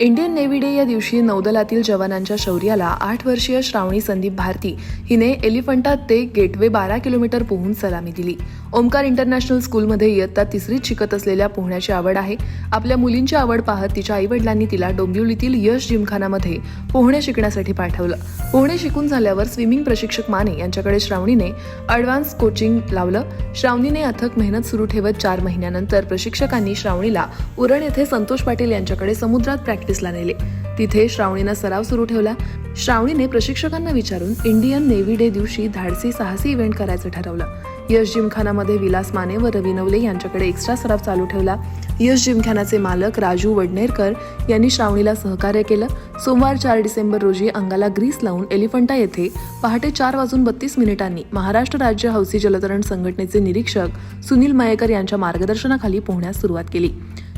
Indian navy day या दिवशी नौदलातील जवानांच्या शौर्याला आठ वर्षीय श्रावणी संदीप भारती हिने एलिफंटा ते गेटवे बारा किलोमीटर पोहून सलामी दिली. ओमकार इंटरनॅशनल स्कूलमध्ये इयत्ता तिसरीत शिकत असलेल्या पोहण्याची आवड आहे. आपल्या मुलींची आवड पाहत तिच्या आईवडिलांनी तिला डोंबिवलीतील यश जिमखानामध्ये पोहणे शिकण्यासाठी पाठवलं. पोहणे शिकून झाल्यावर स्विमिंग प्रशिक्षक माने यांच्याकडे श्रावणीने अडव्हान्स कोचिंग लावलं. श्रावणीने अथक मेहनत सुरू ठेवत चार महिन्यानंतर प्रशिक्षकांनी श्रावणीला उरण येथे संतोष पाटील यांच्याकडे समुद्रात ऑफिसला नेले. तिथे श्रावणीनं सराव सुरू ठेवला. श्रावणीने प्रशिक्षकांना विचारून इंडियन नेव्ही डे दिवशी धाडसी साहसी इव्हेंट करायचं ठरवलं. यश जिमखानामध्ये विलास माने व रवी नवले यांच्याकडे एक्स्ट्रा सराव चालू ठेवला. यश जिमखानाचे मालक राजू वडनेरकर यांनी श्रावणीला सहकार्य केलं. सोमवार चार डिसेंबर रोजी अंगाला ग्रीस लावून एलिफंटा येथे पहाटे चार वाजून बत्तीस मिनिटांनी महाराष्ट्र राज्य हौसी जलतरण संघटनेचे निरीक्षक सुनील मयेकर यांच्या मार्गदर्शनाखाली पोहण्यास सुरुवात केली.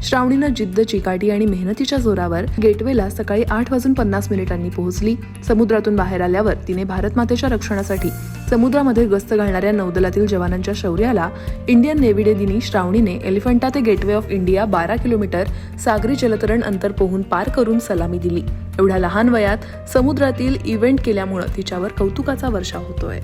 श्रावणीनं जिद्द चिकाटी आणि मेहनतीच्या जोरावर गेटवेला सकाळी आठ वाजून पन्नास मिनिटांनी पोहोचली. समुद्रातून बाहेर आल्यावर तिने भारतमातेच्या रक्षणासाठी समुद्रामध्ये गस्त घालणाऱ्या नौदलातील जवानांच्या शौर्याला इंडियन नेव्ही डे दिनी श्रावणीने एलिफंटा ते गेटवे ऑफ इंडिया बारा किलोमीटर सागरी जलतरण अंतर पोहून पार करून सलामी दिली. एवढ्या लहान वयात समुद्रातील इव्हेंट केल्यामुळं तिच्यावर कौतुकाचा वर्षाव होतोय.